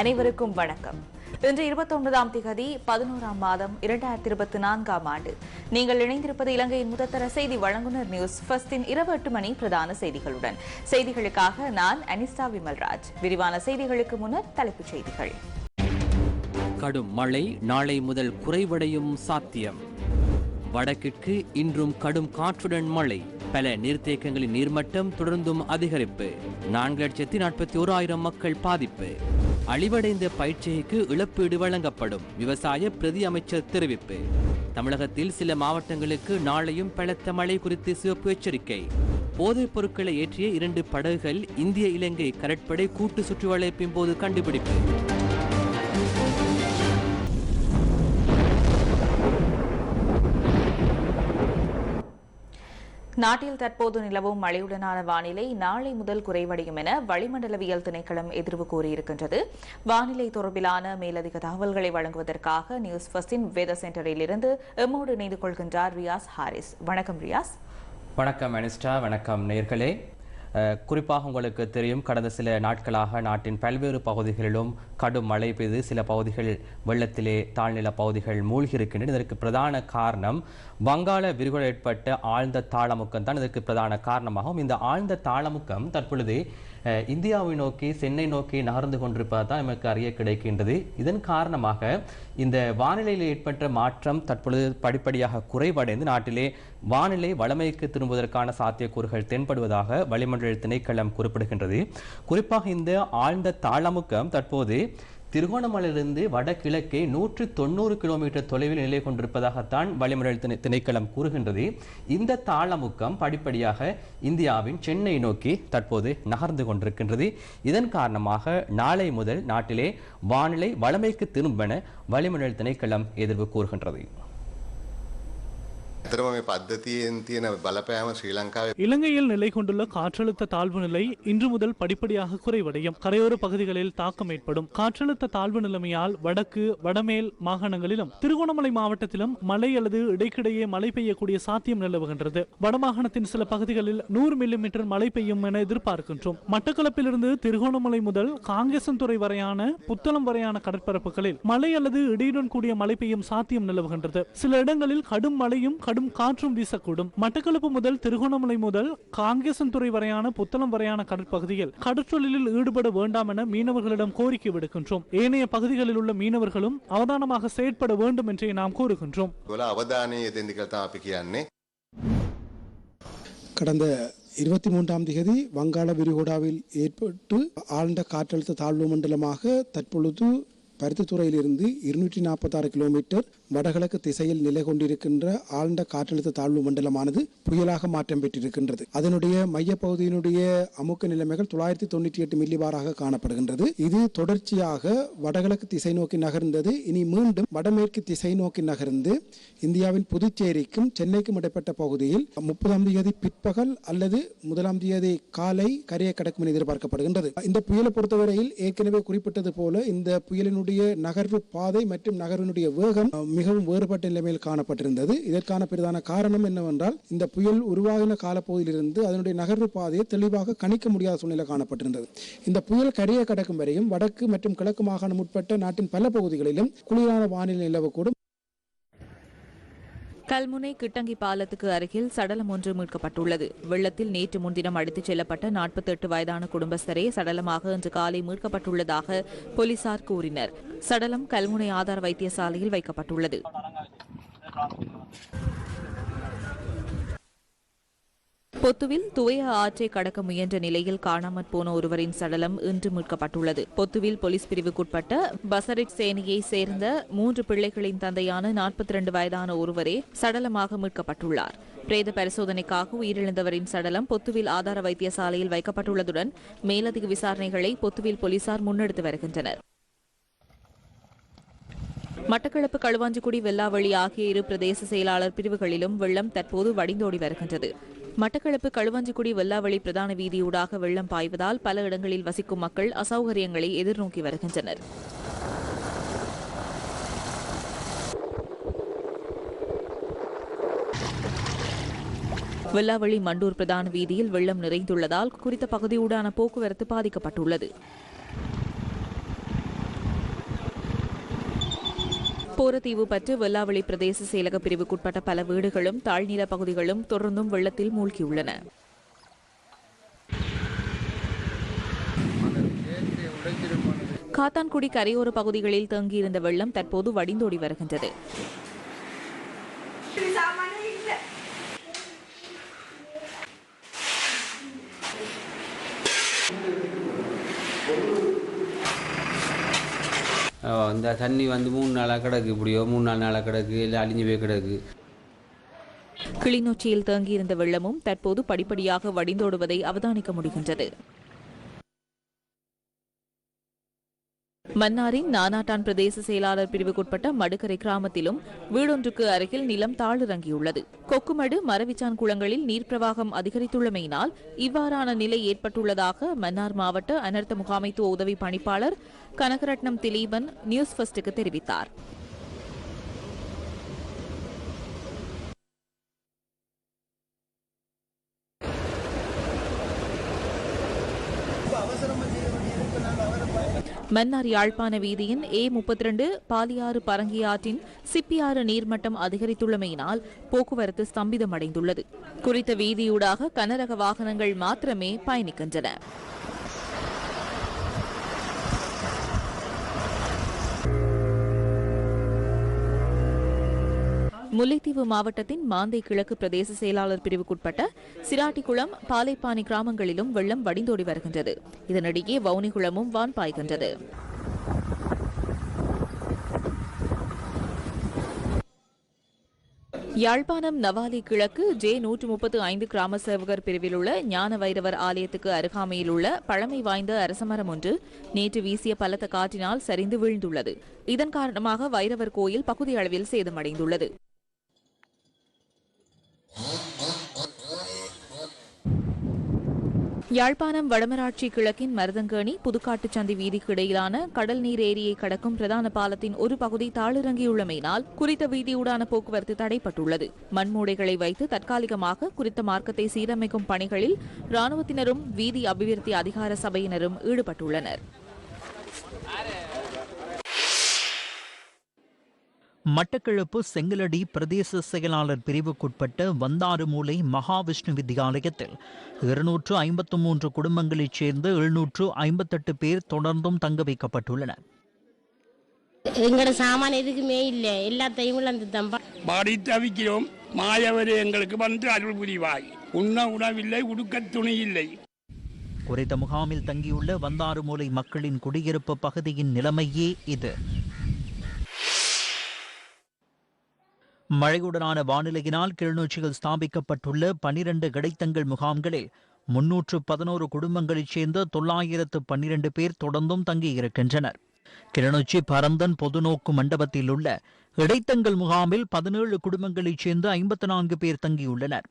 அனைவருக்கும் வணக்கம். இன்று இருபத்தி ஒன்பதாம் திகதி பதினோராம் மாதம் இரண்டாயிரத்தி இருபத்தி நான்காம் ஆண்டு. நீங்கள் இணைந்திருப்பது இலங்கையின் முதத்தர செய்தி வழங்குனர் நியூஸ் ஃபஸ்டின் இரவு எட்டு மணி பிரதான செய்திகளுடன். செய்திகளுக்காக நான் அனிஸ்டா விமல்ராஜ். விரிவான செய்திகளுக்கு முன்னர் தலைப்புச் செய்திகள். கடும் மழை நாளை முதல் குறைவடையும் சாத்தியம். வடக்கிற்கு இன்றும் கடும் காற்றுடன் மழை. பல நீர்த்தேக்கங்களின் நீர்மட்டம் தொடர்ந்தும் அதிகரிப்பு. நான்கு லட்சத்தி நாற்பத்தி ஓராயிரம் மக்கள் பாதிப்பு. அழிவடைந்த பயிற்சிக்கு இழப்பீடு வழங்கப்படும் விவசாய பிரதி அமைச்சர் தெரிவிப்பு. தமிழகத்தில் சில மாவட்டங்களுக்கு நாளையும் பலத்த மழை குறித்து சிவப்பு எச்சரிக்கை. போதைப் பொருட்களை ஏற்றிய இரண்டு படகுகள் இந்திய இலங்கை கடற்படை கூட்டு சுற்றுவளைப்பின் போது கண்டுபிடிப்பு. நாட்டில் தற்போது நிலவும் மழையுடனான வானிலை நாளை முதல் குறைவடையும் என வளிமண்டலவியல் திணைக்களம் எதிர்வு கூறியிருக்கின்றது. வானிலை தொடர்பிலான மேலதிக தகவல்களை வழங்குவதற்காக நியூஸ் ஃபர்ஸ்டின் வேத சென்டரில் இருந்து எம்மோடு இணைந்து கொள்கின்றார் ரியாஸ் ஹாரிஸ். வணக்கம் ரியாஸ். வணக்கம் அனிஸ்டா வணக்கம் நேர்களே. குறிப்பாக உங்களுக்கு தெரியும் கடந்த சில நாட்களாக நாட்டின் பல்வேறு பகுதிகளிலும் கடும் மழை பெய்து சில பகுதிகள் வெள்ளத்திலே தாழ்நில பகுதிகள் மூழ்கி இருக்கின்றன இதற்கு பிரதான காரணம் வங்காள விரிகுடா ஏற்பட்ட ஆழ்ந்த தாளமுக்கம் தான். இதற்கு பிரதான காரணமாகும் இந்த ஆழ்ந்த தாளமுக்கம் தற்பொழுது இந்தியாவை நோக்கி சென்னை நோக்கி நகர்ந்து கொண்டிருப்பதாக தான் நமக்கு அறிய கிடைக்கின்றது. இதன் காரணமாக இந்த வானிலையில் ஏற்பட்ட மாற்றம் தற்பொழுது படிப்படியாக குறைவடைந்து நாட்டிலே வானிலை வளமைக்கு திரும்புவதற்கான சாத்தியக்கூறுகள் தென்படுவதாக வளிமண்டல திணைக்களம் குறிப்பிடுகின்றது. குறிப்பாக இந்த ஆழ்ந்த தாளமுக்கம் தற்போது திருகோணமலையிலிருந்து வடகிழக்கே நூற்று தொண்ணூறு கிலோமீட்டர் தொலைவில் நிலை கொண்டிருப்பதாகத்தான் வளிமண்டல திணை திணைக்களம் கூறுகின்றது. இந்த தாளமுக்கம் படிப்படியாக இந்தியாவின் சென்னை நோக்கி தற்போது நகர்ந்து கொண்டிருக்கின்றது. இதன் காரணமாக நாளை முதல் நாட்டிலே வானிலை வளமைக்கு திரும்பென வளிமண்டல திணைக்களம் எதிர்வு கூறுகின்றது. ඇතරම මේ පද්ධතියෙන් තියෙන බලපෑම ශ්‍රී ලංකාවේ இலங்கையில் நிலை கொண்டுள்ள காற்றழுத்த தாழ்வு நிலை இன்று முதல் படிப்படியாக குறைவடையும் கரையோர பகுதிகளில் தாக்கம் ஏற்படும் காற்றழுத்த தாழ்வு நிலைமையால் வடக்கு வடமேல் மாகாணங்களிலும் திருகோணமலை மாவட்டத்திலும் மழை அல்லது இடைக்கிடையே மழை பெய்யக்கூடிய சாத்தியம் நிலவுகின்றது வடமாகாணத்தின் சில பகுதிகளில் நூறு மில்லிமீட்டர் மழை பெய்யும் என எதிர்பார்க்கின்றோம் மட்டக்களப்பிலிருந்து திருகோணமலை முதல் காங்கேசன்துறை வரையான புத்தளம் வரையான கடற்பரப்புகளில் மழை அல்லது இடியுடன் கூடிய மழை பெய்யும் சாத்தியம் நிலவுகின்றது சில இடங்களில் கடும் மழையும் கடும் கடும் காற்றும் வீசக்கூடும். மட்டக்களப்பு முதல் திருகோணமலை முதல் காங்கேசன் துறை வரையான புத்தளம் வரையான கடற்பகுதியில் கடற்றொழிலில் ஈடுபட வேண்டாம் என மீனவர்களிடம் கோரிக்கை விடுக்கின்றோம். ஏனைய பகுதிகளில் உள்ள மீனவர்களும் அவதானமாக செயற்பட வேண்டும் என்றே நாம் கூறுகின்றோம். கடந்த இருபத்தி மூன்றாம் தேதி வங்காள விரிகுடாவில் ஏற்பட்டு ஆழ்ந்த காற்றழுத்த தாழ்வு மண்டலமாக தற்பொழுது பருத்தித்துறையிலிருந்து இருநூற்றி நாற்பத்தாறு கிலோமீட்டர் வடகிழக்கு திசையில் நிலை கொண்டிருக்கின்ற ஆழ்ந்த காற்றழுத்த தாழ்வு மண்டலமானது புயலாக மாற்றம் பெற்றிருக்கின்றது. அதனுடைய மையப்பகுதியினுடைய அமுக்க நிலைமைகள் தொள்ளாயிரத்தி தொண்ணூற்றி எட்டு மில்லிபாராக காணப்படுகின்றது. இது தொடர்ச்சியாக வடகிழக்கு திசை நோக்கி நகர்ந்தது. இனி மீண்டும் வடமேற்கு திசை நோக்கி நகர்ந்து இந்தியாவின் புதுச்சேரிக்கும் சென்னைக்கும் இடைப்பட்ட பகுதியில் முப்பதாம் தேதி பிற்பகல் அல்லது முதலாம் தேதி காலை கரையை கடக்கும் என எதிர்பார்க்கப்படுகின்றது. இந்த புயலை பொறுத்தவரையில் ஏற்கனவே குறிப்பிட்டது போல இந்த புயலினுடைய நகர்வு பாதை மற்றும் நகர்வினுடைய வேகம் மிகவும் வேறுபட்ட நிலைமையில் காணப்பட்டிருந்தது. இதற்கான பிரதான காரணம் என்னவென்றால் இந்த புயல் உருவாகின காலப்பகுதியிலிருந்து அதனுடைய நகர்வு பாதையை தெளிவாக கணிக்க முடியாத சூழ்நிலை காணப்பட்டிருந்தது. இந்த புயல் கரையை கடக்கும் வரையும் வடக்கு மற்றும் கிழக்கு மாகாணம் உட்பட்ட நாட்டின் பல பகுதிகளிலும் குளிரான வானிலை நிலவக்கூடும். கல்முனை கிட்டங்கி பாலத்துக்கு அருகில் சடலம் ஒன்று மீட்கப்பட்டுள்ளது. வெள்ளத்தில் நேற்று முன்தினம் அடித்துச் செல்லப்பட்ட 48 வயதான குடும்பஸ்தரே சடலமாக இன்று காலை மீட்கப்பட்டுள்ளதாக போலீசார் கூறினர். சடலம் கல்முனை ஆதார வைத்தியசாலையில் வைக்கப்பட்டுள்ளது. பொத்துவில் துவைய ஆற்றை கடக்க முயன்ற நிலையில் காணாமற் போன ஒருவரின் சடலம் இன்று மீட்கப்பட்டுள்ளது. பொத்துவில் போலீஸ் பிரிவுக்குட்பட்ட பசரிட் சேனியை சேர்ந்த மூன்று பிள்ளைகளின் தந்தையான 42 வயதான ஒருவரே சடலமாக மீட்கப்பட்டுள்ளார். பிரேத பரிசோதனைக்காக உயிரிழந்தவரின் சடலம் பொத்துவில் ஆதார வைத்தியசாலையில் வைக்கப்பட்டுள்ளதுடன் மேலதிக விசாரணைகளை பொத்துவில் போலீசார் முன்னெடுத்து வருகின்றனர். மட்டக்களப்பு களுவாஞ்சிக்குடி வெல்லாவளி ஆகிய இரு பிரதேச செயலாளர் பிரிவுகளிலும் வெள்ளம் தற்போது வடிந்தோடி வருகின்றது. மட்டக்களப்பு களுவாஞ்சிக்குடி வெல்லாவளி பிரதான வீதியூடாக வெள்ளம் பாய்வதால் பல இடங்களில் வசிக்கும் மக்கள் அசௌகரியங்களை எதிர்நோக்கி வருகின்றனர். வெல்லாவளி மண்டூர் பிரதான வீதியில் வெள்ளம் நிறைந்துள்ளதால் குறித்த பகுதியூடான போக்குவரத்து பாதிக்கப்பட்டுள்ளது. போரத்தீவு பற்று வெல்லாவளி பிரதேச செயலக பிரிவுக்குட்பட்ட பல வீடுகளும் தாழ்நில பகுதிகளும் தொடர்ந்தும் வெள்ளத்தில் மூழ்கியுள்ளன. காத்தான்குடி கரையோர பகுதிகளில் தேங்கியிருந்த வெள்ளம் தற்போது வடிந்தோடி வருகின்றது. இந்த தண்ணி வந்து மூணு நாளாக கிடக்கு இப்படியோ? மூணு நாலு நாளாக கிடக்கு இல்லை அழிஞ்சு போய் கிடக்கு? கிளிநொச்சியில் தேங்கியிருந்த வெள்ளமும் தற்போது படிப்படியாக வடிந்தோடுவதை அவதானிக்க முடிகின்றது. மன்னாரின் நானாட்டான் பிரதேச செயலாளர் பிரிவுக்குட்பட்ட மடுக்கரை கிராமத்திலும் வீடொன்றுக்கு அருகில் நிலம் தாழிறங்கியுள்ளது. கொக்குமடு மரவிச்சான் குளங்களில் நீர்ப்பிரவாகம் அதிகரித்துள்ளமையினால் இவ்வாறான நிலை ஏற்பட்டுள்ளதாக மன்னார் மாவட்ட அனர்த்த முகாமைத்துவ உதவி பணிப்பாளர் கனகரட்னம் திலீபன் நியூஸ் ஃபர்ஸ்டுக்கு தெரிவித்தார். மன்னார் யாழ்ப்பாண வீதியின் ஏ முப்பத்தி ரெண்டு பாலியாறு பரங்கியாற்றின் சிப்பியாறு நீர்மட்டம் அதிகரித்துள்ளமையினால் போக்குவரத்து ஸ்தம்பிதமடைந்துள்ளது. குறித்த வீதியூடாக கனரக வாகனங்கள் மாத்திரமே பயணிக்கின்றன. முல்லைத்தீவு மாவட்டத்தின் மாந்தை கிழக்கு பிரதேச செயலாளர் பிரிவுக்குட்பட்ட சிராட்டிக்குளம் பாலைப்பானை கிராமங்களிலும் வெள்ளம் வடிந்தோடி வருகின்றது. இதனிடையே வவுனிகுளமும் வான் பாய்கின்றது. யாழ்ப்பாணம் நவாலி கிழக்கு ஜே நூற்று முப்பத்து ஐந்து கிராம சேவகர் பிரிவில் உள்ள ஞான வைரவர் ஆலயத்துக்கு அருகாமையில் உள்ள பழமை வாய்ந்த அரசமரம் ஒன்று நேற்று வீசிய பலத்த காற்றினால் சரிந்து வீழ்ந்துள்ளது. இதன் காரணமாக வைரவர் கோயில் பகுதி அளவில் சேதமடைந்துள்ளது. யாழ்ப்பாணம் வடமராட்சி கிழக்கின் மருதங்கேணி புதுக்காட்டுச்சந்தி வீதிக்கு இடையிலான கடல் நீர் ஏரியை கடக்கும் பிரதான பாலத்தின் ஒரு பகுதி தாளிறங்கியுள்ளமையினால் குறித்த வீதியூடான போக்குவரத்து தடைப்பட்டுள்ளது. மண்மூடைகளை வைத்து தற்காலிகமாக குறித்த மார்க்கத்தை சீரமைக்கும் பணிகளில் ராணுவத்தினரும் வீதி அபிவிருத்தி அதிகார சபையினரும் ஈடுபட்டுள்ளனர். மட்டக்களப்பு செங்கலடி பிரதேச செயலாளர் பிரிவுக்குட்பட்ட வந்தாறுமூலை மகாவிஷ்ணு வித்தியாலயத்தில் இருநூற்று ஐம்பத்து மூன்று குடும்பங்களைச் சேர்ந்த எழுநூற்று ஐம்பத்தெட்டு பேர் தொடர்ந்தும் தங்க வைக்கப்பட்டுள்ளனர். எங்களோட சாமான் எதுக்குமே இல்லை. எல்லாத்தையும் இழந்து தான் பாடி தவிக்கிறோம். மாயவரே எங்களுக்கு வந்து அருள் புரிவாய். உண்ண உணவில்லை உடுக்க துணி இல்லை. குறித்த முகாமில் தங்கியுள்ள வந்தாறுமூலை மக்களின் குடியிருப்பு பகுதியின் நிலைமையே இது. மழையுடனான வானிலையினால் கிளிநொச்சியில் ஸ்தாபிக்கப்பட்டுள்ள பனிரண்டு கிடைத்தங்கள் முகாம்களில் முன்னூற்று பதினோரு குடும்பங்களைச் சேர்ந்த தொள்ளாயிரத்து பன்னிரண்டு பேர் தொடர்ந்தும் தங்கியிருக்கின்றனர். கிளிநொச்சி பரந்தன் பொதுநோக்கு மண்டபத்தில் உள்ள இடைத்தங்கள் முகாமில் பதினேழு குடும்பங்களைச் சேர்ந்து ஐம்பத்து நான்கு பேர் தங்கியுள்ளனர்.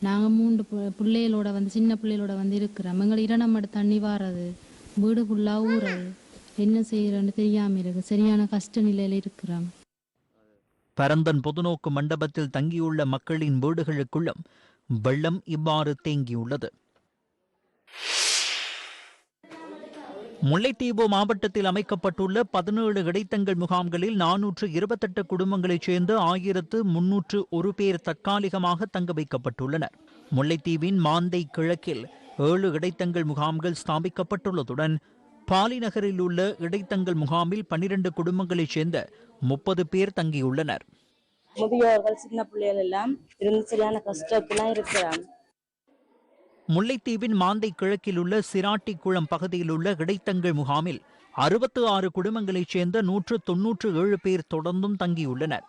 நாங்கள் மூன்று பிள்ளைகளோட வந்து சின்ன பிள்ளைகளோட வந்து இருக்கிறோம். எங்களை இரணம் தண்ணி வாரது வீடு ஃபுல்லாக ஊறது என்ன செய்யறோன்னு தெரியாமல் இருக்கு. சரியான கஷ்ட நிலையில் இருக்கிறோம். பரந்தன் பொதுநோக்கு மண்டபத்தில் தங்கியுள்ள மக்களின் வீடுகளுக்குள்ளும் வெள்ளம் இவ்வாறு தேங்கியுள்ளது. முல்லைத்தீவு மாவட்டத்தில் அமைக்கப்பட்டுள்ள பதினேழு இடைத்தங்கள் முகாம்களில் நானூற்று இருபத்தெட்டு குடும்பங்களைச் சேர்ந்த ஆயிரத்து முன்னூற்று ஒரு பேர் தற்காலிகமாக தங்க வைக்கப்பட்டுள்ளனர். முல்லைத்தீவின் மாந்தை கிழக்கில் ஏழு இடைத்தங்கள் முகாம்கள் ஸ்தாபிக்கப்பட்டுள்ளதுடன் பாலிநகரில் உள்ள இடைத்தங்கள் முகாமில் பன்னிரண்டு குடும்பங்களைச் சேர்ந்த முப்பது பேர் தங்கியுள்ளனர். முதியோர்கள் சின்ன பிள்ளைகள் எல்லாம் இருந்து சரியான கஷ்டத்துலாம் இருக்கிறாங்க. முல்லைத்தீவின் மாந்தை கிழக்கில் உள்ள சிராட்டிக்குளம் பகுதியில் உள்ள இடைத்தங்கள் முகாமில் அறுபத்து ஆறு குடும்பங்களைச் சேர்ந்த நூற்று தொன்னூற்று ஏழு பேர் தொடர்ந்தும் தங்கியுள்ளனர்.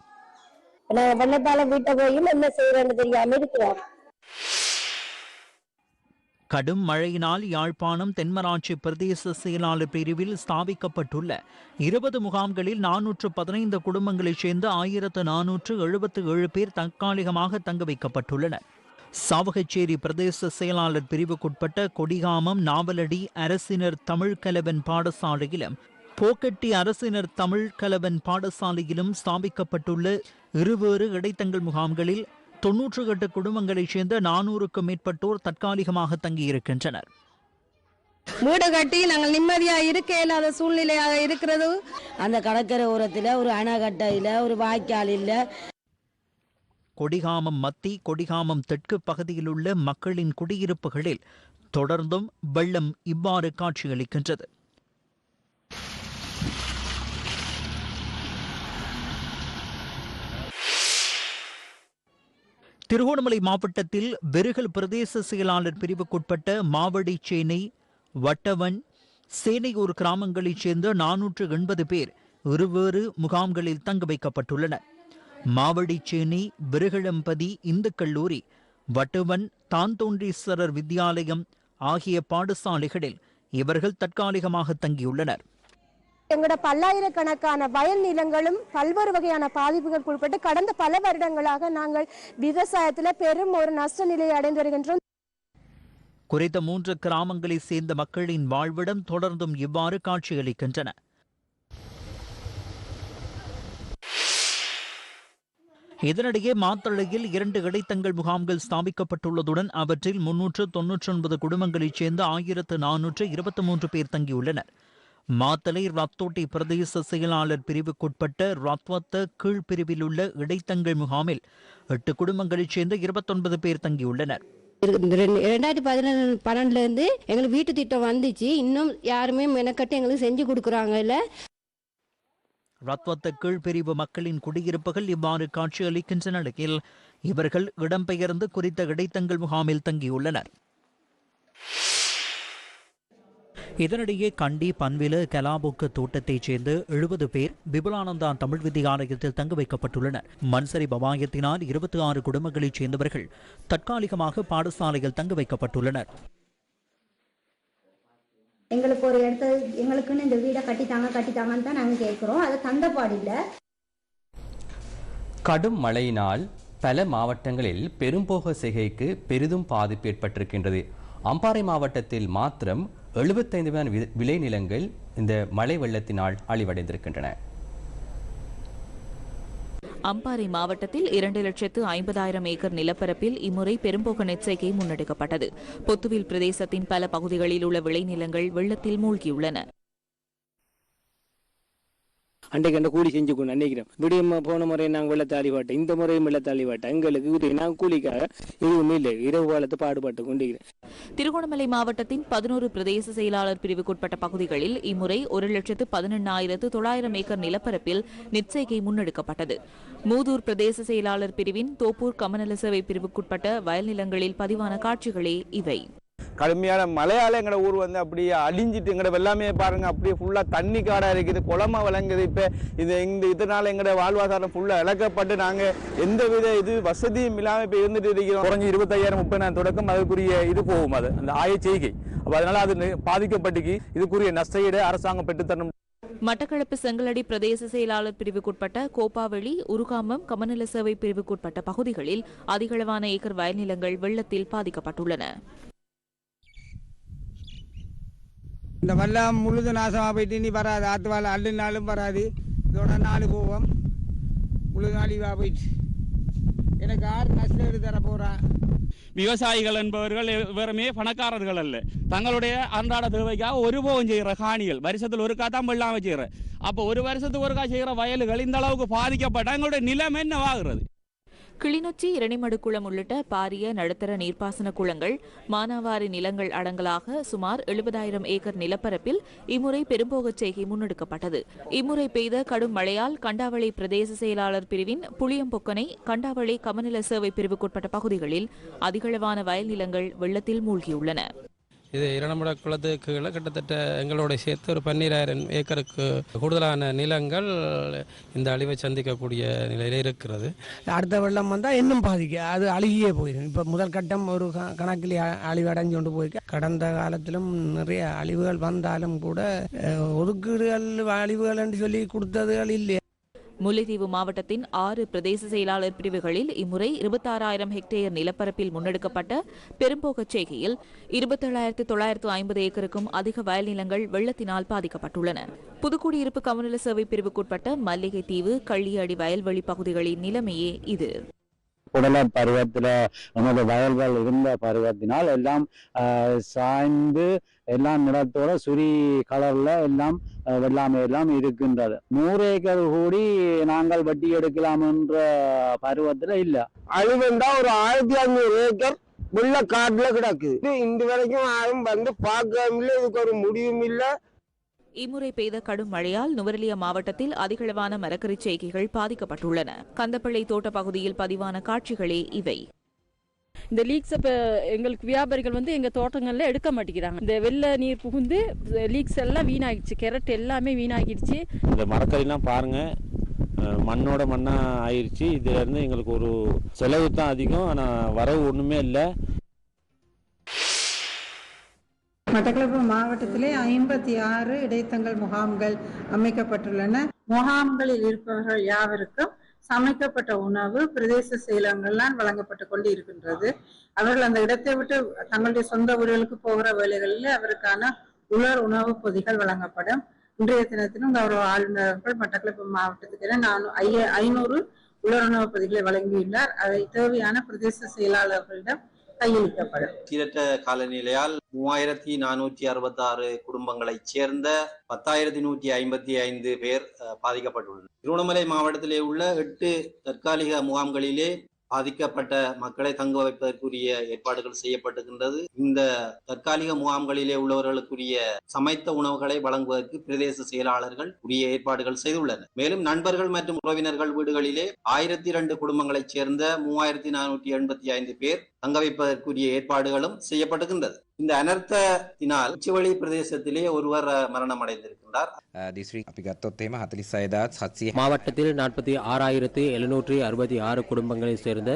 நாங்கள் வெள்ளத்தால வீட்டை போயும் என்ன செய்யறோன்னு தெரியாம இருக்கிறோம் கடும் மழையினால் யாழ்ப்பாணம் தென்மராட்சி பிரதேச செயலாளர் பிரிவில் ஸ்தாபிக்கப்பட்டுள்ள இருபது முகாம்களில் நானூற்று பதினைந்து குடும்பங்களைச் சேர்ந்த ஆயிரத்து நானூற்று எழுபத்து ஏழு பேர் தற்காலிகமாக தங்க வைக்கப்பட்டுள்ளனர். சாவகச்சேரி பிரதேச செயலாளர் பிரிவுக்குட்பட்ட கொடிகாமம் நாவலடி அரசினர் தமிழ் கலவன் பாடசாலையிலும் போக்கட்டி அரசினர் தமிழ் கலவன் பாடசாலையிலும் ஸ்தாபிக்கப்பட்டுள்ள இருவேறு இடைத்தங்கள் முகாம்களில் தொன்னூற்று எட்டு குடும்பங்களைச் சேர்ந்த நானூறுக்கும் மேற்பட்டோர் தற்காலிகமாக தங்கியிருக்கின்றனர். வீடு கட்டி நாங்கள் நிம்மதியா இருக்க இல்லாத சூழ்நிலையாக இருக்கிறது. அந்த கடற்கரை ஓரத்துல ஒரு அணைக்கட்டையில ஒரு வாய்க்கால் இல்ல. கொடிகாமம் மத்தி கொடிகாமம் தெற்கு பகுதியிலுள்ள மக்களின் குடியிருப்புகளில் தொடர்ந்தும் வெள்ளம் இவ்வாறு காட்சியளிக்கின்றது. திருகோணமலை மாவட்டத்தில் வெறுகல் பிரதேச செயலாளர் பிரிவுக்குட்பட்ட மாவடிச்சேனை வட்டவன் சேனையூர் கிராமங்களைச் சேர்ந்த நானூற்று எண்பது பேர் இருவேறு முகாம்களில் தங்க வைக்கப்பட்டுள்ளனர். மாவடிச்சேனை விருகழம்பதி இந்து கல்லூரி வட்டுவன் தாந்தோன்றீஸ்வரர் வித்யாலயம் ஆகிய பாடசாலைகளில் இவர்கள் தற்காலிகமாக தங்கியுள்ளனர். எங்களோட பல்லாயிரக்கணக்கான வயல் நிலங்களும் பல்வேறு வகையான பாதிப்புகளுக்கு உட்பட்டு கடந்த பல வருடங்களாக நாங்கள் விவசாயத்தில் பெரும் ஒரு நஷ்ட நிலையை அடைந்து வருகின்றோம் குறித்த மூன்று கிராமங்களைச் சேர்ந்த மக்களின் வாழ்விடம் தொடர்ந்தும் இவ்வாறு காட்சியளிக்கின்றன. இதனிடையே மாத்தளையில் இரண்டு இடைத்தங்கள் முகாம்கள் ஸ்தாபிக்கப்பட்டுள்ளதுடன் அவற்றில் முன்னூற்று தொன்னூற்றி ஒன்பது குடும்பங்களைச் சேர்ந்த ஆயிரத்து நானூற்று இருபத்தி மூன்று பேர் தங்கியுள்ளனர். மாத்தலை ரத்தோட்டை பிரதேச செயலாளர் பிரிவுக்குட்பட்ட ரத்வத்த கீழ்பிரிவில் உள்ள இடைத்தங்கள் முகாமில் எட்டு குடும்பங்களைச் சேர்ந்த இருபத்தொன்பது பேர் தங்கியுள்ளனர். ரெண்டாயிரத்தி பதினொன்று பன்னெண்டுல இருந்து எங்களுக்கு வீட்டு திட்டம் வந்துச்சு. இன்னும் யாருமே மெனக்கட்டு எங்களுக்கு செஞ்சு கொடுக்குறாங்க இல்ல. ரத்வத்த கீழ்பிரிவு மக்களின் குடியிருப்புகள் இவ்வாறு காட்சியளிக்கின்ற நிலையில் இவர்கள் இடம்பெயர்ந்து குறித்த இடைத்தங்கள் முகாமில் தங்கியுள்ளனர். இதனிடையே கண்டி பன்வில கலாபுக்கு தோட்டத்தைச் சேர்ந்த எழுபது பேர் விபுலானந்தா தமிழ் வித்தியாலயத்தில் தங்க வைக்கப்பட்டுள்ளனர். மன்சரி பவாயத்தினால் இருபத்தி ஆறு குடும்பங்களைச் சேர்ந்தவர்கள் தற்காலிகமாக பாடசாலையில் தங்க வைக்கப்பட்டுள்ளனர். எங்களுக்கு ஒரு இடத்த எங்களுக்குன்னு இந்த வீடை கட்டித்தாங்க கட்டித்தாங்கன்னு தான் நாங்கள் கேட்குறோம். அதை தந்தப்பாடு இல்லை. கடும் மழையினால் பல மாவட்டங்களில் பெரும்போக சிகைக்கு பெரிதும் பாதிப்பு ஏற்பட்டிருக்கின்றது. அம்பாறை மாவட்டத்தில் மாத்திரம் எழுபத்தைந்து விளைநிலங்கள் இந்த மழை வெள்ளத்தினால் அழிவடைந்திருக்கின்றன. அம்பாறை மாவட்டத்தில் இரண்டு லட்சத்து ஐம்பதாயிரம் ஏக்கர் நிலப்பரப்பில் இம்முறை பெரும்போக நெச்சரிக்கை முன்னெடுக்கப்பட்டது. பொத்துவில் பிரதேசத்தின் பல பகுதிகளில் உள்ள விளைநிலங்கள் வெள்ளத்தில் மூழ்கியுள்ளன. அன்றைக்கு அந்த கூலி செஞ்சு கொண்டு நினைக்கிறோம் விடியம் போன முறை நாங்கள் வெள்ளத்தாளி பாட்டோம் இந்த முறையும் வெள்ளத்தாளி பாட்டோம் எங்களுக்கு நாங்கள் கூலிக்காக எதுவுமே இல்லை. இரவு காலத்து பாடுபட்டு கொண்டிருக்கிறேன். திருகோணமலை மாவட்டத்தின் பதினோரு பிரதேச செயலாளர் பிரிவுக்குட்பட்ட பகுதிகளில் இம்முறை ஒரு லட்சத்து பதினெண்ணாயிரத்து தொள்ளாயிரம் ஏக்கர் நிலப்பரப்பில் நிச்சயிக்கை முன்னெடுக்கப்பட்டது. மூதூர் பிரதேச செயலாளர் பிரிவின் தோப்பூர் கமநல சேவை பிரிவுக்குட்பட்ட வயல் நிலங்களில் பதிவான காட்சிகளே இவை. கடுமையான மலையால் எங்களோட ஊர் வந்து அப்படியே அழிஞ்சிட்டு எங்களோட வெள்ளாமே பாருங்க அப்படியே ஃபுல்லாக தண்ணி காடாக இருக்குது குளமா விளங்குது இப்போ. இது இந்த இதனால் எங்களோட வாழ்வாதாரம் ஃபுல்லாக இழக்கப்பட்டு நாங்கள் எந்த வித இது வசதியும் இல்லாமல் இப்போ இருந்துட்டு இருக்கிறோம். குறைஞ்சி இருபத்தையாயிரம் முப்பதாயிரம் தொடக்கம் அதுக்குரிய இது போகும் அது அந்த ஆய செய்கை. அப்போ அதனால் அது பாதிக்கப்பட்டுக்கு இதுக்குரிய நஷ்டஈடு அரசாங்கம் பெற்றுத்தரணும் மட்டக்களப்பு செங்கலடி பிரதேச செயலாளர் பிரிவுக்குட்பட்ட கோப்பாவெளி உருகாமம் கமநல சேவை பிரிவுக்குட்பட்ட பகுதிகளில் அதிகளவான ஏக்கர் வயல்நிலங்கள் வெள்ளத்தில் பாதிக்கப்பட்டுள்ளன. இந்த வெள்ளம் முழுது நாசமாக போயிட்டு இனி வராது. ஆத்து வாழை அள்ளினாலும் வராது. இதோட நாலு போவோம் முழுது அழிவாக போயிட்டு எனக்கு ஆறு நஷ்டம் தர போகிறான் விவசாயிகள் என்பவர்கள் வெறுமே பணக்காரர்கள் அல்ல. தங்களுடைய அன்றாட தேவைக்காக ஒரு போகம் செய்கிற காணிகள். வருஷத்தில் ஒருக்கா தான் வெள்ளாமல் செய்கிற. அப்போ ஒரு வருஷத்துக்கு ஒருக்கா செய்கிற வயல்கள் இந்த அளவுக்கு பாதிக்கப்பட்ட எங்களுடைய நிலைமை என்னவாகிறது? கிளிநொச்சி இரணிமடுக்குளம் உள்ளிட்ட பாரிய நடுத்தர நீர்ப்பாசன குளங்கள் மானாவாரி நிலங்கள் அடங்கலாக சுமார் எழுபதாயிரம் ஏக்கர் நிலப்பரப்பில் இம்முறை பெரும்போகச் செய்கை முன்னெடுக்கப்பட்டது. இம்முறை பெய்த கடும் மழையால் கண்டாவளை பிரதேச செயலாளர் பிரிவின் புளியம்பொக்கனை கண்டாவளி கமநல சேவை பிரிவுக்குட்பட்ட பகுதிகளில் அதிகளவான வயல் நிலங்கள் வெள்ளத்தில் மூழ்கியுள்ளன. இது இரணமட குளத்துக்கு கீழே கிட்டத்தட்ட எங்களோட சேர்த்து ஒரு பன்னிராயிரம் ஏக்கருக்கு கூடுதலான நிலங்கள் இந்த அழிவை சந்திக்கக்கூடிய நிலையில் இருக்கிறது. அடுத்த வெள்ளம் வந்தால் இன்னும் பாதிக்க. அது அழுகியே போயிடும் இப்போ முதல் கட்டம் ஒரு க- கணக்கில் அழிவு அடைஞ்சு கொண்டு போயிருக்கு. கடந்த காலத்திலும் நிறைய அழிவுகள் வந்தாலும் கூட ஒதுக்கீடுகள் அழிவுகள் என்று சொல்லி கொடுத்ததுகள் இல்லை முல்லைத்தீவு மாவட்டத்தின் ஆறு பிரதேச செயலாளர் பிரிவுகளில் இம்முறை இருபத்தாறாயிரம் ஹெக்டேயர் நிலப்பரப்பில் முன்னெடுக்கப்பட்ட பெரும்போகச் செய்கையில் இருபத்தேழாயிரத்து தொள்ளாயிரத்து ஐம்பது ஏக்கருக்கும் அதிக வயல் நிலங்கள் வெள்ளத்தினால் பாதிக்கப்பட்டுள்ளன. புதுக்குடியிருப்பு கமநல சேவை பிரிவுக்குட்பட்ட மல்லிகை தீவு கள்ளியடி வயல்வெளி பகுதிகளின் நிலைமையே இது. புடலை பருவத்துல நமது வயல்கள் இருந்த பருவத்தினால் எல்லாம் சாய்ந்து எல்லாம் நிலத்தோட சுரி கலர்ல எல்லாம் வெள்ளாமை எல்லாம் இருக்கின்றது. நூறு ஏக்கர் கூடி நாங்கள் வட்டி எடுக்கலாம் என்ற பருவத்துல இல்ல. அழிவந்தா ஒரு ஆயிரத்தி ஐநூறு ஏக்கர் உள்ள காட்டுல கிடக்குது இது இன்று வரைக்கும் யாரும் வந்து பார்க்கவும் இல்லை. இதுக்கு ஒரு முடிவும் இல்லை. இம்முறை பெய்த கடும் மழையால் நுவரெலியா மாவட்டத்தில் அதிகளவான மரக்கறி செய்கைகள் பாதிக்கப்பட்டுள்ளன. கந்தப்பள்ளை தோட்ட பகுதியில் பதிவான காட்சிகளே இவை. இந்த லீக்ஸை இப்போ எங்களுக்கு வியாபாரிகள் வந்து எங்கள் தோட்டங்களில் எடுக்க மாட்டேங்கிறாங்க. இந்த வெள்ள நீர் புகுந்து லீக்ஸ் எல்லாம் வீணாகிடுச்சு. கேரட் எல்லாமே வீணாகிடுச்சு. இந்த மரக்கறிலாம் பாருங்க. அஹ், மண்ணோட மண்ணா ஆயிருச்சு. இதுல இருந்து எங்களுக்கு ஒரு செலவு தான் அதிகம். ஆனா வரவு ஒண்ணுமே இல்லை. மட்டக்களப்பு மாவட்டத்திலே ஐம்பத்தி ஆறு இடைத்தங்கள் முகாம்கள் அமைக்கப்பட்டுள்ளன. முகாம்களில் இருப்பவர்கள் யாவருக்கும் சமைக்கப்பட்ட உணவு பிரதேச செயலங்கள்லாம் வழங்கப்பட்டு கொண்டு இருக்கின்றது அவர்கள் அந்த இடத்தை விட்டு தங்களுடைய சொந்த ஊர்களுக்கு போகிற வேலைகளில் அவருக்கான உலர் உணவு பொதிகள் வழங்கப்படும். இன்றைய தினத்திலும் கௌரவ ஆளுநர்கள் மட்டக்களப்பு மாவட்டத்துக்கு என நான் ஐய ஐநூறு உலர் உணவு பொதிகளை வழங்கியுள்ளார். அதை தேவையான பிரதேச செயலாளர்களிடம் கையளிக்கப்படும் காலநிலையால் மூவாயிரத்தி நானூற்றி அறுபத்தாறு குடும்பங்களைச் சேர்ந்த பத்தாயிரத்தி நூற்றி ஐம்பத்தி ஐந்து பேர் பாதிக்கப்பட்டுள்ளனர். திருவண்ணாமலை மாவட்டத்திலே உள்ள எட்டு தற்காலிக முகாம்களிலே பாதிக்கப்பட்ட மக்களை தங்க வைப்பதற்குரிய ஏற்பாடுகள் செய்யப்பட்டிருக்கின்றது. இந்த தற்காலிக முகாம்களிலே உள்ளவர்களுக்குரிய சமைத்த உணவுகளை வழங்குவதற்கு பிரதேச செயலாளர்கள் உரிய ஏற்பாடுகள் செய்துள்ளனர். மேலும் நண்பர்கள் மற்றும் உறவினர்கள் வீடுகளிலே ஆயிரத்தி இரண்டு குடும்பங்களைச் சேர்ந்த மூவாயிரத்தி நானூற்றி எண்பத்தி ஐந்து பேர் தங்க வைப்பதற்குரிய ஏற்பாடுகளும் செய்யப்பட்டிருக்கின்றது இந்த அனர்த்தத்தினால் உச்சிவழி பிரதேசத்திலே ஒருவர் அஹ், மரணம் அடைந்திருக்கின்றார் දිස්ත්‍රික් අපි ගත්තොත් එහෙම 46700 மாவட்டத்தில் நாற்பத்தி ஆறாயிரத்து எழுநூற்றி அறுபத்தி ஆறு குடும்பங்களைச் சேர்ந்த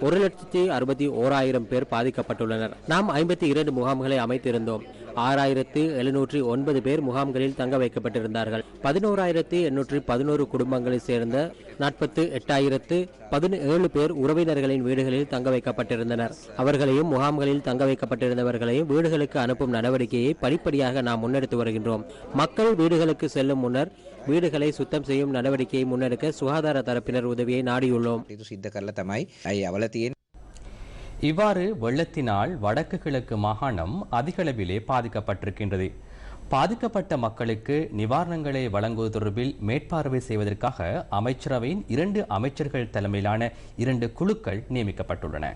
ஒரு லட்சத்தி அறுபத்தி ஓராயிரம் பேர் பாதிக்கப்பட்டுள்ளனர் நாம் ஐம்பத்தி இரண்டு முகாம்களை அமைத்திருந்தோம் ஆறாயிரத்து எழுநூற்றி ஒன்பது பேர் முகாம்களில் தங்க வைக்கப்பட்டிருந்தார்கள். பதினோராயிரத்து எண்ணூற்றி பதினோரு குடும்பங்களை சேர்ந்த நாற்பத்து எட்டாயிரத்து பதினேழு பேர் உறவினர்களின் வீடுகளில் தங்க வைக்கப்பட்டிருந்தனர். அவர்களையும் முகாம்களில் தங்க வைக்கப்பட்டிருந்தவர்களையும் வீடுகளுக்கு அனுப்பும் நடவடிக்கையை படிப்படியாக நாம் முன்னெடுத்து வருகின்றோம். மக்கள் வீடுகளுக்கு செல்லும் முன்னர் வீடுகளை சுத்தம் செய்யும் நடவடிக்கையை முன்னெடுக்க சுகாதார தரப்பினர் உதவியை நாடியுள்ளோம். இது சித்த கரல தமாய் அவலத்தியின் இவ்வாறு வெள்ளத்தினால் வடக்கு கிழக்கு மாகாணம் அதிகளவிலே பாதிக்கப்பட்டிருக்கின்றது. பாதிக்கப்பட்ட மக்களுக்கு நிவாரணங்களை வழங்குவது தொடர்பில் மேற்பார்வை செய்வதற்காக அமைச்சரவையின் இரண்டு அமைச்சர்கள் தலைமையிலான இரண்டு குழுக்கள் நியமிக்கப்பட்டுள்ளன.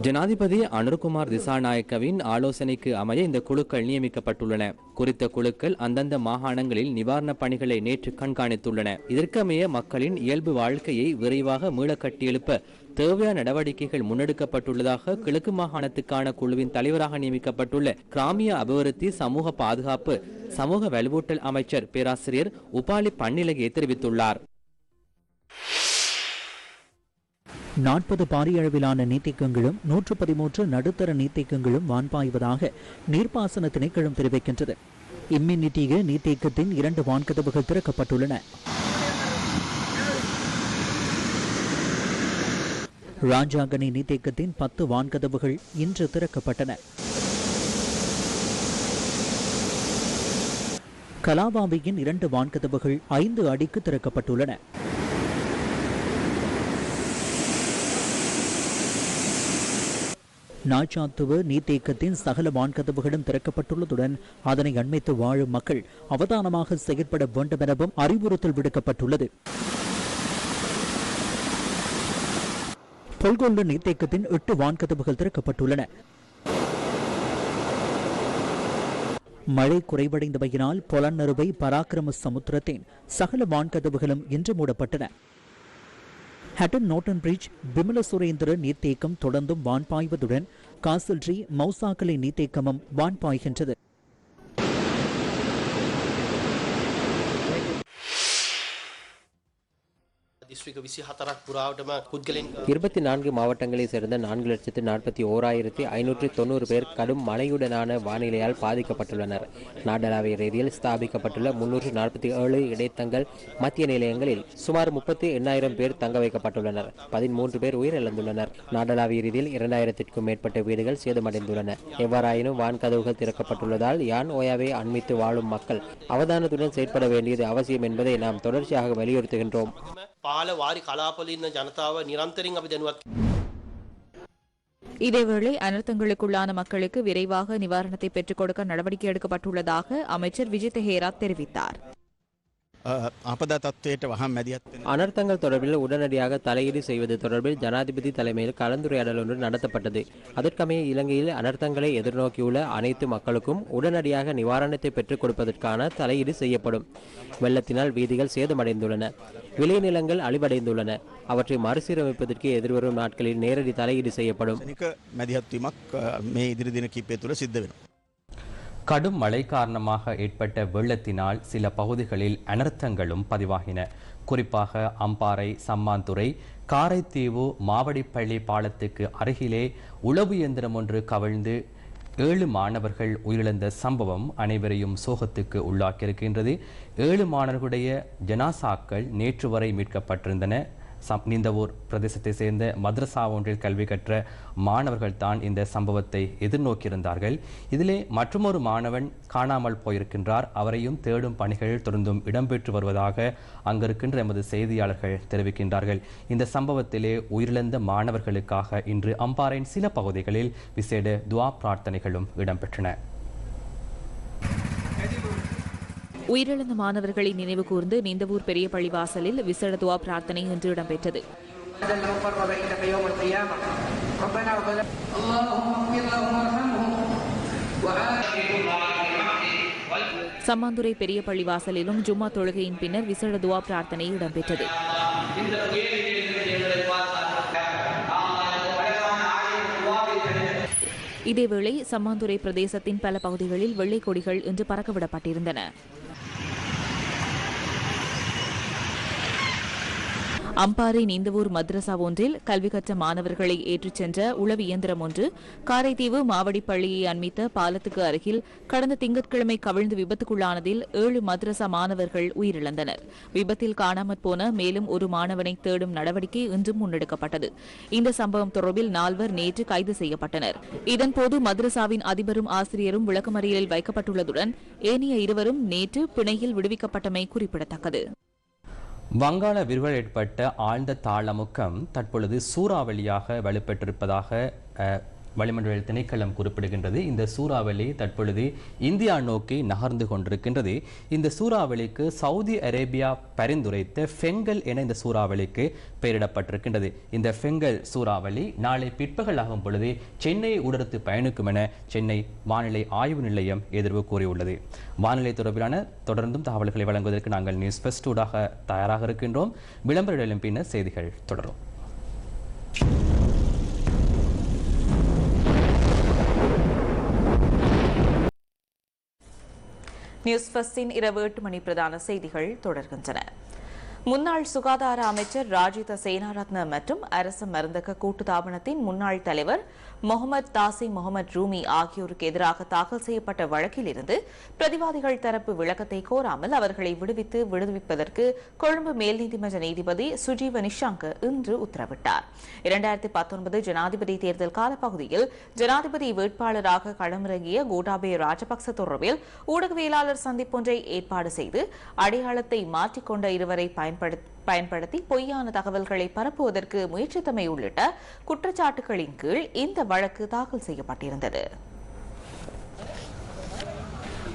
ஜனாதிபதி அனுர்குமார் திசாநாயக்கவின் ஆலோசனைக்கு அமைய இந்த குழுக்கள் நியமிக்கப்பட்டுள்ளன. குறித்த குழுக்கள் அந்தந்த மாகாணங்களில் நிவாரணப் பணிகளை நேற்று கண்காணித்துள்ளன. இதற்கமைய மக்களின் இயல்பு வாழ்க்கையை விரைவாக மீள கட்டியெழுப்ப தேவையான நடவடிக்கைகள் முன்னெடுக்கப்பட்டுள்ளதாக கிழக்கு மாகாணத்துக்கான குழுவின் தலைவராக நியமிக்கப்பட்டுள்ள கிராமிய அபிவிருத்தி சமூக பாதுகாப்பு சமூக வலுவூட்டல் அமைச்சர் பேராசிரியர் உபாலி பன்னிலகே தெரிவித்துள்ளார். நாற்பது பாரிய அளவிலான நீர்த்தேக்கங்களும் நூற்று பதிமூன்று நடுத்தர நீர்த்தேக்கங்களும் வான்பாய்வதாக நீர்ப்பாசன திணைக்களம் தெரிவிக்கின்றது. இம்மின்னிட்டிய நீர்த்தேக்கத்தின் இரண்டு வான்கதவுகள் திறக்கப்பட்டுள்ளன. ராஜாங்கனி நீர்த்தேக்கத்தின் பத்து வான்கதவுகள் இன்று திறக்கப்பட்டன. கலாவாவியின் இரண்டு வான்கதவுகள் ஐந்து அடிக்கு திறக்கப்பட்டுள்ளன. நாச்சாத்துவ நீர்த்தேக்கத்தின் சகல வான்கதவுகளும் திறக்கப்பட்டுள்ளதுடன் அதனை அண்மைத்து வாழும் மக்கள் அவதானமாக செயற்பட வேண்டும் எனவும் அறிவுறுத்தல் விடுக்கப்பட்டுள்ளது. பொல்கொண்டு நீர்த்தேக்கத்தின் எட்டு வான்கதவுகள் திறக்கப்பட்டுள்ளன. மழை குறைவடைந்தமையினால் பொலன்னறுவை பராக்கிரம சமுத்திரத்தின் சகல வான்கதவுகளும் இன்று மூடப்பட்டன. ஹட்டன் நோட்டன் பிரிட்ஜ் பிமல சுரேந்திர நீர்த்தேக்கம் தொடர்ந்தும் வான்பாய்வதுடன் காசல்ட்ரி மௌசாக்கலை நீர்த்தேக்கமும் வான்பாய்கின்றது இருபத்தி நான்கு மாவட்டங்களைச் சேர்ந்த நான்கு லட்சத்து நாற்பத்தி ஓராயிரத்தி ஐநூற்றி தொண்ணூறு பேர் கடும் மழையுடனான வானிலையால் பாதிக்கப்பட்டுள்ளனர். நாடளாவிய ரீதியில் ஸ்தாபிக்கப்பட்டுள்ள முன்னூற்று நாற்பத்தி ஏழு இடைத்தங்கள் மத்திய நிலையங்களில் சுமார் முப்பத்தி எண்ணாயிரம் பேர் தங்க வைக்கப்பட்டுள்ளனர். பதிமூன்று பேர் உயிரிழந்துள்ளனர். நாடளாவிய ரீதியில் இரண்டாயிரத்திற்கும் மேற்பட்ட வீடுகள் சேதமடைந்துள்ளன. எவ்வாறாயினும் வான்கதவுகள் திறக்கப்பட்டுள்ளதால் யான் ஓயாவை அண்மித்து வாழும் மக்கள் அவதானத்துடன் செயற்பட வேண்டியது அவசியம் என்பதை நாம் தொடர்ச்சியாக வலியுறுத்துகின்றோம். පාල වාරි කලාපවල ඉන්න ජනතාව නිරන්තරයෙන් අපි දැනුවත් இதேவேளை அனர்த்தங்களுக்குள்ளான மக்களுக்கு விரைவாக நிவாரணத்தை பெற்றுக் கொடுக்க நடவடிக்கை எடுக்கப்பட்டுள்ளதாக அமைச்சர் விஜித் ஹேராத் தெரிவித்தார் ආපදා තත්වයට වහම් මැදිහත් වෙන அனர்த்தங்கள் தொடர்பில் உடனடியாக தலையீடு செய்வது தொடர்பில் ஜனாதிபதி தலைமையில் கலந்துரையாடல் ஒன்று நடத்தப்பட்டது அதற்கமைய இலங்கையில் அனர்த்தங்களை எதிர்நோக்கியுள்ள அனைத்து மக்களுக்கும் உடனடியாக நிவாரணத்தை பெற்றுக் கொடுப்பதற்கான தலையீடு செய்யப்படும் வெள்ளத்தினால் வீதிகள் சேதமடைந்துள்ளன விளைநிலங்கள் அழிவடைந்துள்ளன அவற்றை மறுசீரமைப்பதற்கு எதிர்வரும் நாட்களில் நேரடி தலையீடு செய்யப்படும் கடும் மழை காரணமாக ஏற்பட்ட வெள்ளத்தினால் சில பகுதிகளில் அனர்த்தங்களும் பதிவாகின. குறிப்பாக அம்பாறை சம்மாந்துறை காரைத்தீவு மாவடிப்பள்ளி பாலத்துக்கு அருகிலே உளவு இயந்திரம் ஒன்று கவிழ்ந்து ஏழு மாணவர்கள் உயிரிழந்த சம்பவம் அனைவரையும் சோகத்துக்கு உள்ளாக்கியிருக்கின்றது. ஏழு மாணவர்களுடைய ஜனாசாக்கள் நேற்று வரை மீட்கப்பட்டிருந்தன. சப்னிந்தவூர் பிரதேசத்தை சேர்ந்த மதரசா ஒன்றில் கல்வி கற்ற மாணவர்கள் தான் இந்த சம்பவத்தை எதிர்நோக்கியிருந்தார்கள். இதிலே மற்றொரு மாணவன் காணாமல் போயிருக்கின்றார். அவரையும் தேடும் பணிகள் தொடர்ந்தும் இடம்பெற்று வருவதாக அங்கிருக்கின்ற எமது செய்தியாளர்கள் தெரிவிக்கின்றார்கள். இந்த சம்பவத்திலே உயிரிழந்த மாணவர்களுக்காக இன்று அம்பாறையின் சில பகுதிகளில் விசேட துவா பிரார்த்தனைகளும் இடம்பெற்றன. உயிரிழந்த மாணவர்களை நினைவு கூர்ந்து நிந்தவூர் பெரிய பள்ளிவாசலில் விசேட பிரார்த்தனை இன்று இடம்பெற்றது. சம்மாந்துரை பெரிய பள்ளிவாசலிலும் ஜும்மா தொழுகையின் பின்னர் விசேட துவா பிரார்த்தனை இடம்பெற்றது. இதேவேளை சம்மாந்துரை பிரதேசத்தின் பல பகுதிகளில் வெள்ளை கொடிகள் இன்று பறக்கவிடப்பட்டிருந்தன அம்பாறை நீந்தவூர் மதரசா ஒன்றில் கல்வி கற்ற மாணவர்களை ஏற்றிச் சென்ற உளவு இயந்திரம் ஒன்று காரைதீவு மாவடி பள்ளியை அண்மித்த பாலத்துக்கு அருகில் கடந்த திங்கட்கிழமை கவிழ்ந்து விபத்துக்குள்ளானதில் ஏழு மத்ரசா மாணவர்கள் உயிரிழந்தனர். விபத்தில் காணாமற் போன மேலும் ஒரு மாணவனை தேடும் நடவடிக்கை இன்றும் முன்னெடுக்கப்பட்டது. இந்த சம்பவம் தொடர்பில் நால்வர் நேற்று கைது செய்யப்பட்டனர். இதன்போது மத்ரசாவின் அதிபரும் ஆசிரியரும் விளக்கமறியலில் வைக்கப்பட்டுள்ளதுடன் ஏனைய இருவரும் நேற்று பிணையில் விடுவிக்கப்பட்டமை குறிப்பிடத்தக்கது. வங்காள விரிவல் ஏற்பட்ட ஆழ்ந்த தாளமுக்கம் தற்பொழுது சூறாவளியாக வலுப்பெற்றிருப்பதாக வளிமண்டல திணைக்களம் குறிப்பிடுகின்றது. இந்த சூறாவளி தற்பொழுது இந்தியா நோக்கி நகர்ந்து கொண்டிருக்கின்றது. இந்த சூறாவளிக்கு சவுதி அரேபியா பரிந்துரைத்த ஃபெங்கல் என இந்த சூறாவளிக்கு பெயரிடப்பட்டிருக்கின்றது. இந்த ஃபெங்கல் சூறாவளி நாளை பிற்பகல் ஆகும் பொழுது சென்னையை உடர்த்து பயணிக்கும் என சென்னை வானிலை ஆய்வு நிலையம் எதிர்வு கூறியுள்ளது. வானிலை தொடர்பிலான தொடர்ந்தும் தகவல்களை வழங்குவதற்கு நாங்கள் நியூஸ் ஃபெஸ்டூடாக தயாராக இருக்கின்றோம். விளம்பர பின்னர் செய்திகள் தொடரும். நியூஸ் ஃபர்ஸ்டின் இரவு எட்டு மணி பிரதான செய்திகள் தொடர்கின்றன. முன்னாள் சுகாதார அமைச்சர் ராஜித சேனாரத்ன மற்றும் அரசு மருந்தக கூட்டுத்தாபனத்தின் முன்னாள் தலைவர் முகமது தாசி முகமது ரூமி ஆகியோருக்கு எதிராக தாக்கல் செய்யப்பட்ட வழக்கில் இருந்து பிரதிவாதிகள் தரப்பு விளக்கத்தை கோராமல் அவர்களை விடுவித்து விடுவிப்பதற்கு கொழும்பு மேல் நீதிமன்ற நீதிபதி சுஜீவ நிஷாங்க் இன்று உத்தரவிட்டார். இரண்டாயிரத்தி பத்தொன்பது ஜனாதிபதி தேர்தல் காலப்பகுதியில் ஜனாதிபதி வேட்பாளராக களமிறங்கிய கோட்டாபே ராஜபக்ச தொடர்பில் ஊடகவியலாளர் சந்திப்பொன்றை ஏற்பாடு செய்து அடையாளத்தை மாற்றிக்கொண்ட இருவரை பயன்படுத்தி பயன்படுத்தி பொய்யான தகவல்களை பரப்புவதற்கு முயற்சித்தமை உள்ளிட்ட குற்றச்சாட்டுகளின் கீழ் இந்த வழக்கு தாக்கல் செய்யப்பட்டிருந்தது.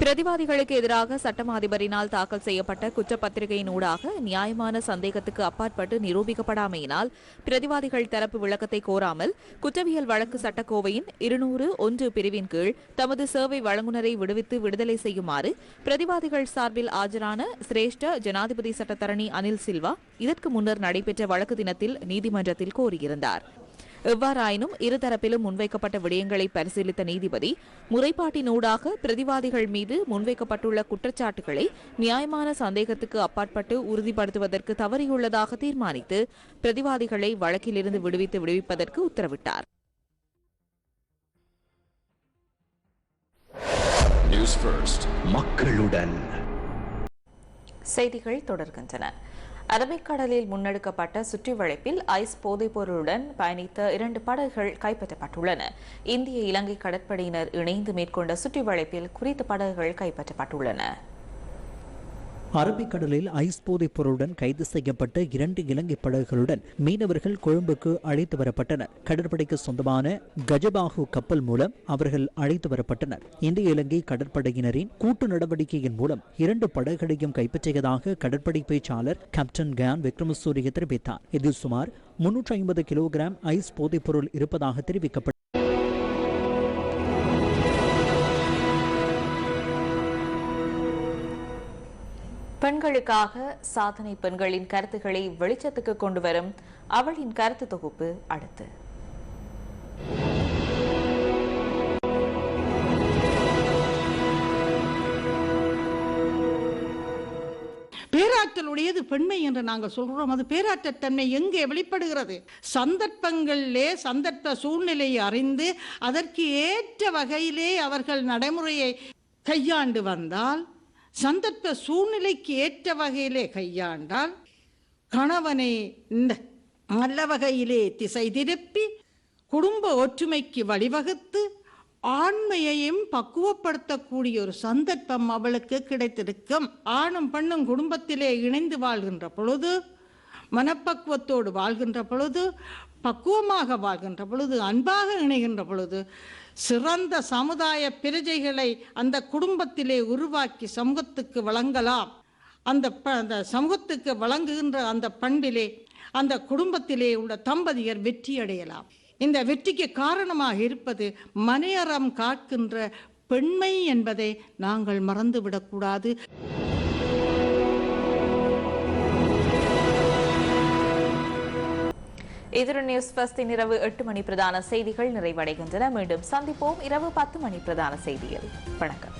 பிரதிவாதிகளுக்கு எதிராக சட்டம் அதிபரினால் தாக்கல் செய்யப்பட்ட குற்றப்பத்திரிகையின் ஊடாக நியாயமான சந்தேகத்துக்கு அப்பாற்பட்டு நிரூபிக்கப்படாமையினால் பிரதிவாதிகள் தரப்பு விளக்கத்தை கோராமல் குற்றவியல் வழக்கு சட்டக்கோவையின் இருநூறு ஒன்று பிரிவின் கீழ் தமது சேவை வழங்குனரை விடுவித்து விடுதலை செய்யுமாறு பிரதிவாதிகள் சார்பில் ஆஜரான சிரேஷ்ட ஜனாதிபதி சட்டத்தரணி அனில் சில்வா இதற்கு முன்னர் நடைபெற்ற வழக்கு தினத்தில் நீதிமன்றத்தில் கோரியிருந்தார். எவ்வாறாயினும் இருதரப்பிலும் முன்வைக்கப்பட்ட விடயங்களை பரிசீலித்த நீதிபதி முறைப்பாட்டினூடாக பிரதிவாதிகள் மீது முன்வைக்கப்பட்டுள்ள குற்றச்சாட்டுகளை நியாயமான சந்தேகத்துக்கு அப்பாற்பட்டு உறுதிப்படுத்துவதற்கு தவறியுள்ளதாக தீர்மானித்து பிரதிவாதிகளை வழக்கிலிருந்து விடுவித்து விடுவிப்பதற்கு உத்தரவிட்டார். மக்களுடன். செய்திகள் தொடர்கின்றன. அரபிக்கடலில் முன்னெடுக்கப்பட்ட சுற்றி வளைப்பில் ஐஸ் போதைப்பொருளுடன் பயணித்த இரண்டு படகுகள் கைப்பற்றப்பட்டுள்ளன. இந்திய இலங்கை கடற்படையினர் இணைந்து மேற்கொண்ட சுற்றி வளைப்பில் குறித்த படகுகள் கைப்பற்றப்பட்டுள்ளன. அரபிக்கடலில் ஐஸ் போதைப் பொருளுடன் கைது செய்யப்பட்ட இரண்டு இலங்கை படகுகளுடன் மீனவர்கள் கொழும்புக்கு அழைத்து வரப்பட்டனர். கடற்படைக்கு சொந்தமான கஜபாகு கப்பல் மூலம் அவர்கள் அழைத்து வரப்பட்டனர். இந்திய இலங்கை கடற்படையினரின் கூட்டு நடவடிக்கையின் மூலம் இரண்டு படகுகளையும் கைப்பற்றியதாக கடற்படை பேச்சாளர் கேப்டன் கயான் விக்ரமசூரிய தெரிவித்தார். இதில் சுமார் முன்னூற்றி ஐம்பது கிலோகிராம் ஐஸ் போதைப் பொருள் இருப்பதாக தெரிவிக்கப்பட்டது. பெண்களுக்காக சாதனை பெண்களின் கருத்துக்களை வெளிச்சத்துக்கு கொண்டு வரும் அவளின் கருத்து தொகுப்பு அடுத்து. பேராற்றல் உடையது பெண்மை என்று நாங்கள் சொல்கிறோம் அது பேராற்றல் தன்மை எங்கே வெளிப்படுகிறது? சந்தர்ப்பங்களிலே சந்தர்ப்ப சூழ்நிலையை அறிந்து அதற்கு ஏற்ற வகையிலே அவர்கள் நடைமுறையை கையாண்டு வந்தால் சந்தர்ப்ப சூழ்நிலைக்கு ஏற்ற வகையிலே கையாண்டால் கணவனை இந்த நல்ல வகையிலே திசை திருப்பி குடும்ப ஒற்றுமைக்கு வழிவகுத்து ஆண்மையையும் பக்குவப்படுத்தக்கூடிய ஒரு சந்தர்ப்பம் அவளுக்கு கிடைத்திருக்கும். ஆணும் பெண்ணும் குடும்பத்திலே இணைந்து வாழ்கின்ற பொழுது மனப்பக்குவத்தோடு வாழ்கின்ற பொழுது பக்குவமாக வாழ்கின்ற பொழுது அன்பாக இணைகின்ற பொழுது சிறந்த சமுதாய பிரஜைகளை அந்த குடும்பத்திலே உருவாக்கி சமூகத்துக்கு வழங்கலாம். அந்த ப- அந்த சமூகத்துக்கு வழங்குகின்ற அந்த பண்பிலே அந்த குடும்பத்திலே உள்ள தம்பதியர் வெற்றி அடையலாம் இந்த வெற்றிக்கு காரணமாக இருப்பது மனையறம் காக்கின்ற பெண்மை என்பதை நாங்கள் மறந்துவிடக்கூடாது. இதுடன் நியூஸ் ஃபர்ஸ்டின் இரவு எட்டு மணி பிரதான செய்திகள் நிறைவடைகின்றன. மீண்டும் சந்திப்போம் இரவு பத்து மணி பிரதான செய்தியில். வணக்கம்.